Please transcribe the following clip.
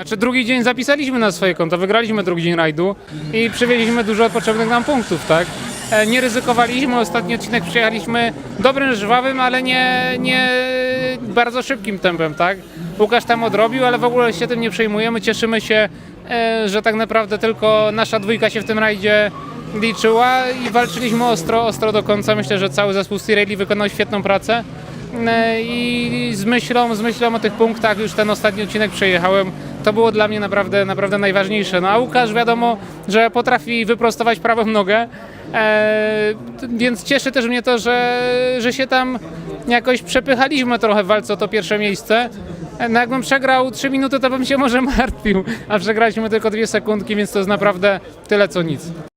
Znaczy drugi dzień zapisaliśmy na swoje konto, wygraliśmy drugi dzień rajdu i przywieźliśmy dużo potrzebnych nam punktów, tak? E, Nie ryzykowaliśmy, ostatni odcinek przyjechaliśmy dobrym, żwawym, ale nie, nie bardzo szybkim tempem, tak? Łukasz tam odrobił, ale w ogóle się tym nie przejmujemy, cieszymy się, e, że tak naprawdę tylko nasza dwójka się w tym rajdzie liczyła i walczyliśmy ostro, ostro do końca. Myślę, że cały zespół Stirelli wykonał świetną pracę. E, I z myślą, z myślą o tych punktach już ten ostatni odcinek przejechałem. To było dla mnie naprawdę, naprawdę najważniejsze. No a Łukasz wiadomo, że potrafi wyprostować prawą nogę, e, więc cieszy też mnie to, że, że się tam jakoś przepychaliśmy trochę w walce o to pierwsze miejsce. E, No jakbym przegrał 3 minuty, to bym się może martwił, a przegraliśmy tylko 2 sekundki, więc to jest naprawdę tyle co nic.